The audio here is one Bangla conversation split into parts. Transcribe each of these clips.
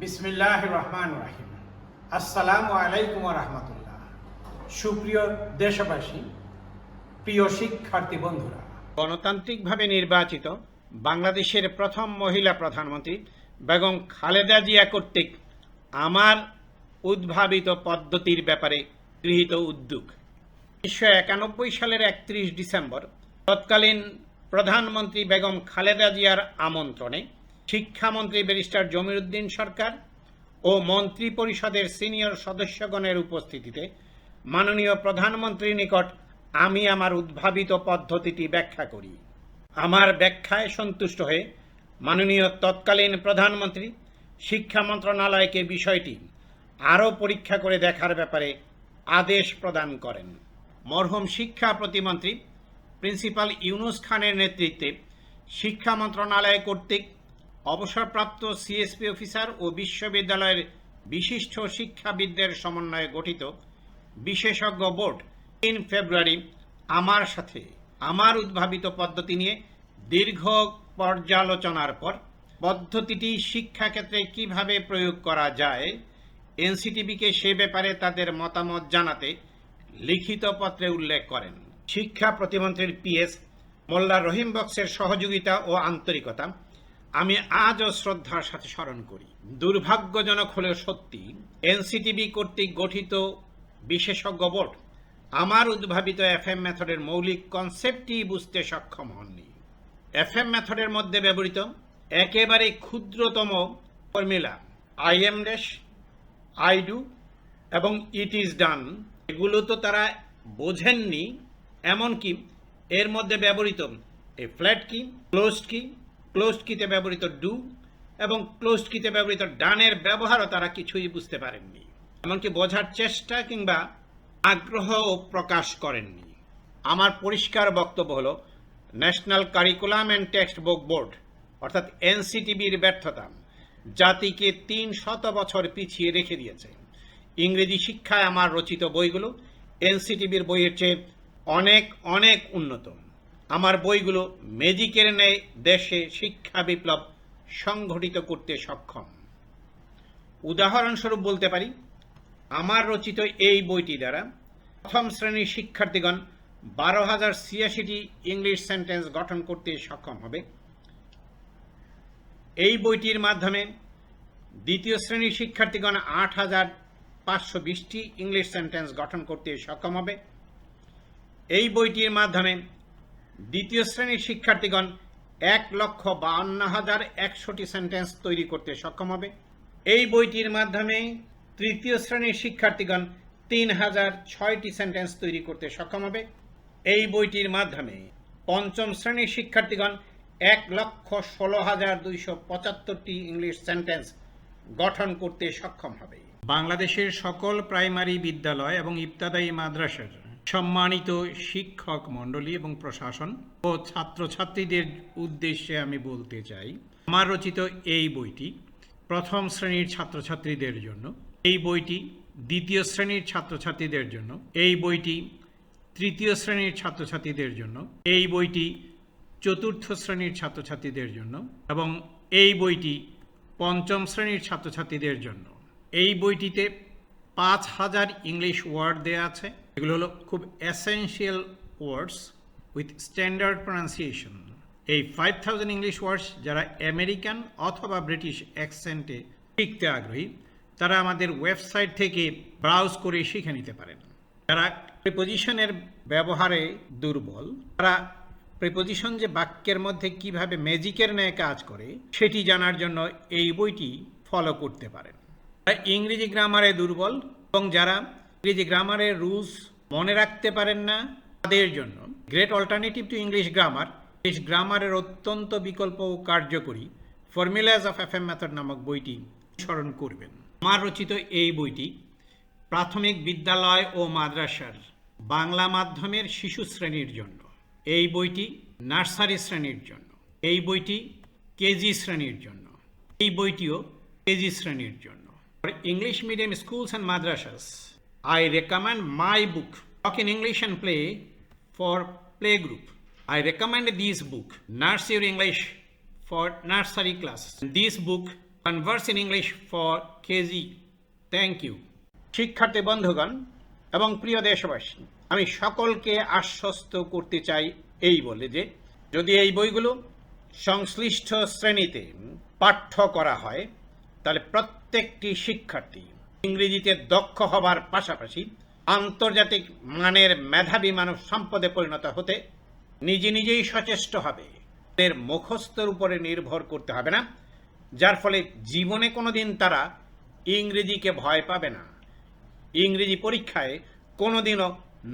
বিসমিল্লাহ রহমান রাহিম। আসসালামু আলাইকুম রহমতুল্লাহ। সুপ্রিয় দেশবাসী, প্রিয় শিক্ষার্থী বন্ধুরা, গণতান্ত্রিকভাবে নির্বাচিত বাংলাদেশের প্রথম মহিলা প্রধানমন্ত্রী বেগম খালেদা জিয়া কর্তৃক আমার উদ্ভাবিত পদ্ধতির ব্যাপারে গৃহীত উদ্যোগ। উনিশশো একানব্বই সালের একত্রিশ ডিসেম্বর তৎকালীন প্রধানমন্ত্রী বেগম খালেদা জিয়ার আমন্ত্রণে শিক্ষামন্ত্রী ব্যারিস্টার জমিরুদ্দিন সরকার ও মন্ত্রী পরিষদের সিনিয়র সদস্যগণের উপস্থিতিতে মাননীয় প্রধানমন্ত্রীর নিকট আমি আমার উদ্ভাবিত পদ্ধতিটি ব্যাখ্যা করি। আমার ব্যাখ্যায় সন্তুষ্ট হয়ে মাননীয় তৎকালীন প্রধানমন্ত্রী শিক্ষা মন্ত্রণালয়কে বিষয়টি আরও পরীক্ষা করে দেখার ব্যাপারে আদেশ প্রদান করেন। মরহুম শিক্ষা প্রতিমন্ত্রী প্রিন্সিপাল ইউনুস খানের নেতৃত্বে শিক্ষা মন্ত্রণালয় কর্তৃক অবসরপ্রাপ্ত সিএসপি অফিসার ও বিশ্ববিদ্যালয়ের বিশিষ্ট শিক্ষাবিদদের সমন্বয়ে গঠিত বিশেষজ্ঞ বোর্ড তিন ফেব্রুয়ারি আমার সাথে আমার উদ্ভাবিত পদ্ধতি নিয়ে দীর্ঘ পর্যালোচনার পর পদ্ধতিটি শিক্ষাক্ষেত্রে কীভাবে প্রয়োগ করা যায় এনসিটিবিকে সে ব্যাপারে তাদের মতামত জানাতে লিখিত পত্রে উল্লেখ করেন। শিক্ষা প্রতিমন্ত্রীর পিএস মোল্লা রহিম বক্সের সহযোগিতা ও আন্তরিকতা আমি আজও শ্রদ্ধার সাথে স্মরণ করি। দুর্ভাগ্যজনক হলেও সত্যি এনসিটিবি কর্তৃক গঠিত বিশেষজ্ঞ বোর্ড আমার উদ্ভাবিত এফ এম মেথডের মৌলিক কনসেপ্টটি বুঝতে সক্ষম হননি। এফ এম মেথডের মধ্যে ব্যবহৃত একেবারে ক্ষুদ্রতম formula, I am dash, I do এবং ইট ইজ ডান, এগুলো তো তারা বোঝেননি। এমনকি এর মধ্যে ব্যবহৃত এই ফ্ল্যাট কি, ক্লোজড কি ক্লোজড কিতে ব্যবহৃত ডু এবং ক্লোজড কিতে ব্যবহৃত ডানের ব্যবহারও তারা কিছুই বুঝতে পারেননি। এমনকি বোঝার চেষ্টা কিংবা আগ্রহ প্রকাশ করেননি। আমার পরিষ্কার বক্তব্য হলো national curriculum and textbook board অর্থাৎ এনসিটিবির ব্যর্থতা, জাতিকে তিন শত বছর পিছিয়ে রেখে দিয়েছে। ইংরেজি শিক্ষায় আমার রচিত বইগুলো এনসিটিবির বইয়ের চেয়ে অনেক অনেক উন্নত। আমার বইগুলো ম্যাজিকের ন্যায় দেশে শিক্ষা বিপ্লব সংঘটিত করতে সক্ষম। উদাহরণস্বরূপ বলতে পারি, আমার রচিত এই বইটি দ্বারা প্রথম শ্রেণির শিক্ষার্থীগণ বারো হাজার ছিয়াশিটি ইংলিশ সেন্টেন্স গঠন করতে সক্ষম হবে। এই বইটির মাধ্যমে দ্বিতীয় শ্রেণির শিক্ষার্থীগণ আট হাজার পাঁচশো বিশটি ইংলিশ সেন্টেন্স গঠন করতে সক্ষম হবে। এই বইটির মাধ্যমে দ্বিতীয় শ্রেণির শিক্ষার্থীগণ, এক লক্ষ বাউন্ন হাজার একশোটি সেন্টেন্স তৈরি করতে সক্ষম হবে। এই বইটির মাধ্যমে তৃতীয় শ্রেণির শিক্ষার্থীগণ তিন হাজার ছয়টি সেন্টেন্স তৈরি করতে সক্ষম হবে। এই বইটির মাধ্যমে পঞ্চম শ্রেণির শিক্ষার্থীগণ, এক লক্ষ ষোলো হাজার দুইশো পঁচাত্তরটি ইংলিশ সেন্টেন্স গঠন করতে সক্ষম হবে। বাংলাদেশের সকল প্রাইমারি বিদ্যালয় এবং ইবতাদায়ী মাদ্রাসার সম্মানিত শিক্ষক মণ্ডলী এবং প্রশাসন ও ছাত্রছাত্রীদের উদ্দেশ্যে আমি বলতে চাই, আমার রচিত এই বইটি প্রথম শ্রেণির ছাত্রছাত্রীদের জন্য, এই বইটি দ্বিতীয় শ্রেণির ছাত্রছাত্রীদের জন্য, এই বইটি তৃতীয় শ্রেণির ছাত্রছাত্রীদের জন্য, এই বইটি চতুর্থ শ্রেণির ছাত্রছাত্রীদের জন্য এবং এই বইটি পঞ্চম শ্রেণির ছাত্রছাত্রীদের জন্য। এই বইটিতে পাঁচ হাজার ইংলিশ ওয়ার্ড দেওয়া আছে। এগুলো হলো খুব essential words with standard pronunciation এই ফাইভ থাউজেন্ড ইংলিশ ওয়ার্ডস যারা আমেরিকান অথবা ব্রিটিশ অ্যাকসেন্টে শিখতে আগ্রহী, তারা আমাদের ওয়েবসাইট থেকে ব্রাউজ করে শিখে নিতে পারেন। যারা প্রিপোজিশনের ব্যবহারে দুর্বল, তারা প্রিপোজিশন যে বাক্যের মধ্যে কীভাবে ম্যাজিকের ন্যায় কাজ করে, সেটি জানার জন্য এই বইটি ফলো করতে পারেন। ইংরেজি গ্রামারে দুর্বল এবং যারা ইংরেজি গ্রামারের রুলস মনে রাখতে পারেন না তাদের জন্য great alternative to English grammar English গ্রামারের অত্যন্ত বিকল্প ও কার্যকরী formulas of F M method নামক বইটি স্মরণ করবেন। আমার রচিত এই বইটি প্রাথমিক বিদ্যালয় ও মাদ্রাসার বাংলা মাধ্যমের শিশু শ্রেণির জন্য এই বইটি নার্সারি শ্রেণির জন্য এই বইটি কেজি শ্রেণির জন্য এই বইটিও কেজি শ্রেণির জন্য। English medium schools and madrasas, I recommend my book, Talk in English and Play for Playgroup. I recommend this book, Nurse Your English for Nursery Class. This book converse in English for KG thank you শিক্ষার্থী বন্ধুগণ এবং প্রিয় দেশবাসী আমি সকলকে আশ্বস্ত করতে চাই এই বলে যে যদি এই বইগুলো সংশ্লিষ্ট শ্রেণীতে পাঠ্য করা হয় তাহলে প্রত্যেকটি শিক্ষার্থী ইংরেজিতে দক্ষ হবার পাশাপাশি আন্তর্জাতিক মানের মেধাবী মানব সম্পদে পরিণত হতে নিজে নিজেই সচেষ্ট হবে। এর মুখস্থর উপরে নির্ভর করতে হবে না, যার ফলে জীবনে কোনোদিন তারা ইংরেজিকে ভয় পাবে না। ইংরেজি পরীক্ষায় কোনোদিনও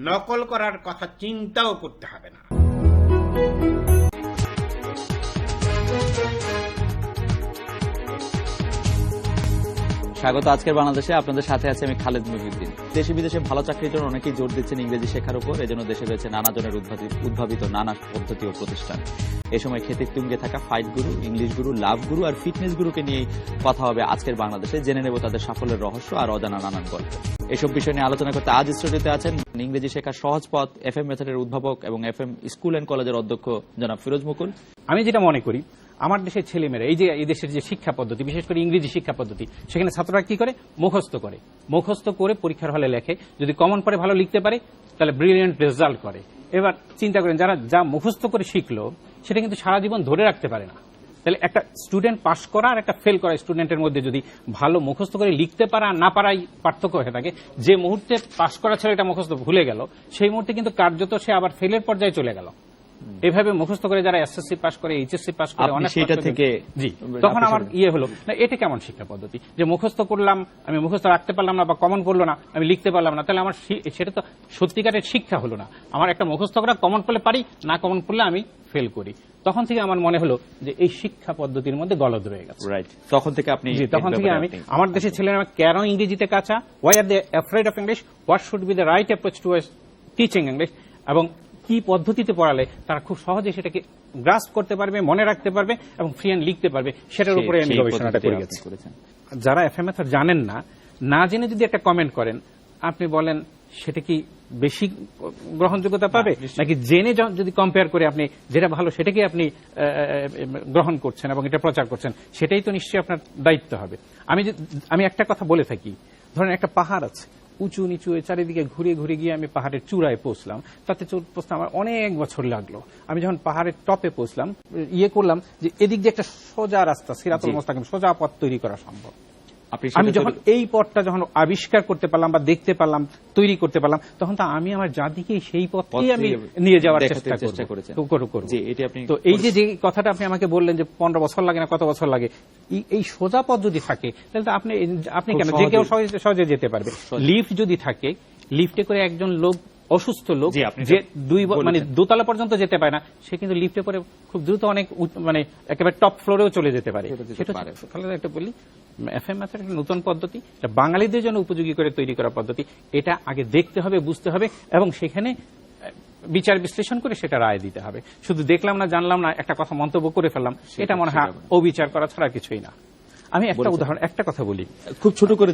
নকল করার কথা চিন্তাও করতে হবে না। স্বাগত আজকের বাংলাদেশে। আপনাদের সাথে আছে আমি খালেদ মহিউদ্দিন। দেশে বিদেশে ভালো চাকরির জন্য অনেকেই জোর দিচ্ছেন ইংরেজি শেখার উপর। এজন্য দেশে রয়েছে নানা জনের উদ্ভাবিত নানা পদ্ধতি ও প্রতিষ্ঠান। এ সময় খেতে তুঙ্গে থাকা ফাইট গুরু ইংলিশ গুরু লাভ গুরু আর ফিটনেস গুরুকে নিয়ে কথা হবে আজকের বাংলাদেশে। জেনে নেব তাদের সাফল্যের রহস্য আর অজানা নানান গল্প। এসব বিষয় নিয়ে আলোচনা করতে আজ স্টুডিওতে আছেন ইংরেজি শেখার সহজ পথ এফ এম মেথডের উদ্ভাবক এবং এফ এম স্কুল অ্যান্ড কলেজের অধ্যক্ষ জনাব ফিরোজ মুকুল। আমি যেটা মনে করি আমার দেশের ছেলেমেয়েরা, এই যে, এই দেশের যে শিক্ষা পদ্ধতি, বিশেষ করে ইংরেজি শিক্ষা পদ্ধতি, সেখানে ছাত্ররা কি করে? মুখস্থ করে। মুখস্থ করে পরীক্ষার হলে লেখে, যদি কমন পরে ভালো লিখতে পারে, তাহলে ব্রিলিয়েন্ট রেজাল্ট করে। এবার চিন্তা করেন, যারা, যা মুখস্থ করে শিখলো, সেটা কিন্তু সারা জীবন ধরে রাখতে পারে না। তাহলে একটা স্টুডেন্ট পাশ করা আর একটা ফেল করা স্টুডেন্টের মধ্যে যদি ভালো মুখস্থ করে লিখতে পারা না পারাই পার্থক্য হয়ে থাকে, যে মুহূর্তে পাশ করা ছেলেটা মুখস্থ ভুলে গেল, সেই মুহূর্তে কিন্তু কার্যত সে আবার ফেলের পর্যায়ে চলে গেল। এভাবে মুখস্থ করে যারা এসএসসি পাস করে এইচএসসি পাস করে অনেক করে- থেকে- জি। তখন আমার ইয়ে হলো না এটা কেমন শিক্ষা পদ্ধতি? যে মুখস্থ করলাম আমি মুখস্থ রাখতে পারলাম না বা কমন পড়ল না আমি লিখতে পারলাম না তাহলে আমার সেটা তো সত্যিকারের শিক্ষা হলো না। আমার একটা মুখস্থ করা কমন পড়লে পারি না কমন পড়লে আমি ফেল করি। তখন থেকে আমার মনে হলো যে এই শিক্ষা পদ্ধতির মধ্যে গলদ রয়ে গেছে। রাইট তখন থেকে আপনি জি তখন থেকে আমি আমার দেশের ছেলেরা কেন ইংরেজিতে কাঁচা? Why are they afraid of English what should be the right approach to teaching English এবং কি পদ্ধতিতে পড়ালে তারা খুব সহজে সেটাকে গ্রাস করতে পারবে মনে রাখতে পারবে এবং ফ্রি হ্যান্ড লিখতে পারবে। সেটার উপরে আমি গবেষণাটা করে গেছি যারা এফ এম জানেন না না জেনে যদি একটা কমেন্ট করেন আপনি বলেন সেটা কি বেশি গ্রহণযোগ্যতা পাবে? নাকি জেনে যদি কম্পেয়ার করে আপনি যেটা ভালো সেটাকে আপনি গ্রহণ করছেন এবং এটা প্রচার করছেন সেটাই তো নিশ্চয়ই আপনার দায়িত্ব হবে। আমি আমি একটা কথা বলে থাকি। ধরেন একটা পাহাড় আছে। উঁচু নিচু চারিদিকে ঘুরে ঘুরে গিয়ে আমি পাহাড়ের চূড়ায় পৌঁছলাম। তাতে পৌঁছতে আমার অনেক বছর লাগল। আমি যখন পাহাড়ের টপে পৌঁছলাম ইয়ে করলাম যে এদিক দিয়ে একটা সোজা রাস্তা সিরাতুল। মোস্তাকিম সোজা পথ তৈরি করা সম্ভব। আমি যখন এই পথটা যখন আবিষ্কার করতে পারলাম বা দেখতে পারলাম তৈরি করতে পারলাম তখন তো আমি আমার জাতিকে সেই পথেই আমি নিয়ে যাওয়ার চেষ্টা করব। তো এই যে যে কথাটা আপনি আমাকে বললেন যে পনেরো বছর লাগে না কত বছর লাগে এই- সোজা পথ যদি থাকে তাহলে তো আপনি আপনি কেন? যে কেউ সহজে যেতে পারবে। লিফট যদি থাকে লিফটে করে একজন লোক অসুস্থ লোক যে দুই মানে দোতলা পর্যন্ত যেতে পারে না সে কিন্তু লিফটে করে খুব দ্রুত অনেক মানে একেবারে টপ ফ্লোরেও চলে যেতে পারে। সেটা একটা বলি এফ এম একটা নতুন পদ্ধতি এটা বাঙালিদের জন্য উপযোগী করে তৈরি করা পদ্ধতি এটা আগে দেখতে হবে বুঝতে হবে এবং সেখানে বিচার বিশ্লেষণ করে সেটা রায় দিতে হবে। শুধু দেখলাম না জানলাম না একটা কথা মন্তব্য করে ফেললাম এটা মনে হয় অবিচার করা ছাড়া কিছুই না। আমি একটা উদাহরণ একটা কথা বলি। খুব ছোট করে।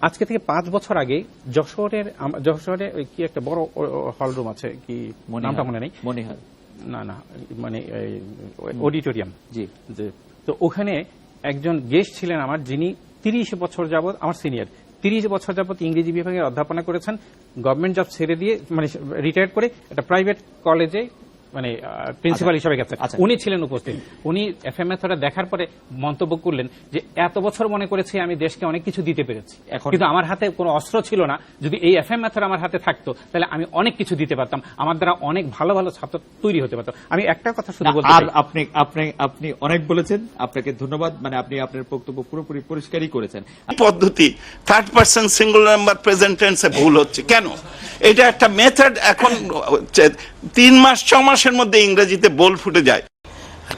আজকে থেকে পাঁচ বছর আগে যশোরের যশোরে কি একটা বড় হল রুম আছে কি নামটা মনে নেই? মনে হয়। না না মানে অডিটোরিয়াম। জি। তো ওখানে একজন গেস্ট ছিলেন আমার যিনি তিরিশ বছর যাবৎ আমার সিনিয়র তিরিশ বছর যাবৎ ইংরেজি বিভাগে অধ্যাপনা করেছেন। গভর্নমেন্ট জব ছেড়ে দিয়ে মানে রিটায়ার করে একটা প্রাইভেট কলেজে মানে প্রিন্সিপাল আচ্ছা। হিসেবে গেছেন। আচ্ছা। উনি ছিলেন উপস্থিত। উনি এফ এম দেখার পরে মন্তব্য করলেন যে এত বছর মনে করেছি আমি দেশকে অনেক কিছু দিতে পেরেছি। কিন্তু আমার হাতে কোনো অস্ত্র ছিল না। যদি এই এফ এম আমার হাতে থাকতো তাহলে আমি অনেক কিছু দিতে পারতাম। আমার দ্বারা অনেক ভালো ভালো ছাত্র তৈরি হতে পারতো আমি একটা কথা শুধু বলতে আর আপনি আপনি আপনি অনেক বলেছেন। আপনাকে ধন্যবাদ। মানে আপনি আপনার বক্তব্য পুরোপুরি পরিষ্কারই করেছেন। পদ্ধতি third person singular number present টেন্সে ভুল হচ্ছে। কেন? এটা একটা মেথড এখন তিন মাস ছ মাসের মধ্যে ইংরেজিতে বোল ফুটে যায়।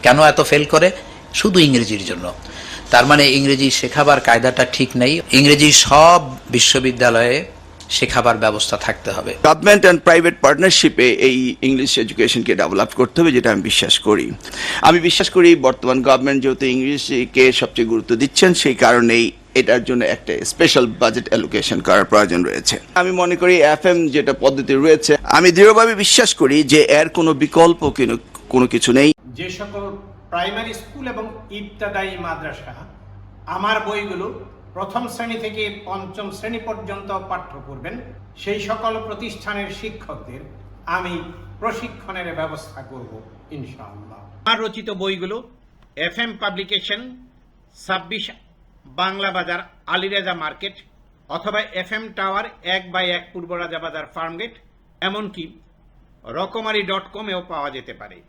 কেন এত ফেল করে? শুধু ইংরেজির জন্য। তার মানে ইংরেজি শেখাবার কায়দাটা ঠিক নেই। ইংরেজি সব বিশ্ববিদ্যালয়ে শেখাবার ব্যবস্থা থাকতে হবে। গভর্নমেন্ট অ্যান্ড প্রাইভেট পার্টনারশিপে এই ইংলিশ এডুকেশনকে ডেভেলপ করতে হবে যেটা আমি বিশ্বাস করি। আমি বিশ্বাস করি বর্তমান গভর্নমেন্ট যেহেতু ইংলিশকে সবচেয়ে গুরুত্ব দিচ্ছেন সেই কারণেই এটার জন্য একটা স্পেশাল বাজেট অ্যালোকেশন করার প্রয়োজন রয়েছে। আমি মনে করি এফ যেটা পদ্ধতি রয়েছে, আমি দৃঢ়ভাবে বিশ্বাস করি যে এর কোনো বিকল্প কোনো- কিছু নেই। যে সকল প্রাইমারি স্কুল এবং ইবতাদায়ী মাদ্রাসা আমার বইগুলো প্রথম শ্রেণি থেকে পঞ্চম শ্রেণি পর্যন্ত পাঠ্য করবেন, সেই সকল প্রতিষ্ঠানের শিক্ষকদের আমি প্রশিক্ষণের ব্যবস্থা করব, ইনশাআল্লাহ। আমার রচিত বইগুলো এফ এম পাবলিকেশন ছাব্বিশ বাংলা বাজার, আলিরাজা মার্কেট অথবা এফ এম টাওয়ার এক বাই এক পূর্ব রাজা বাজার ফার্মগেট, এমনকি রকমারি ডট কমেও পাওয়া যেতে পারে।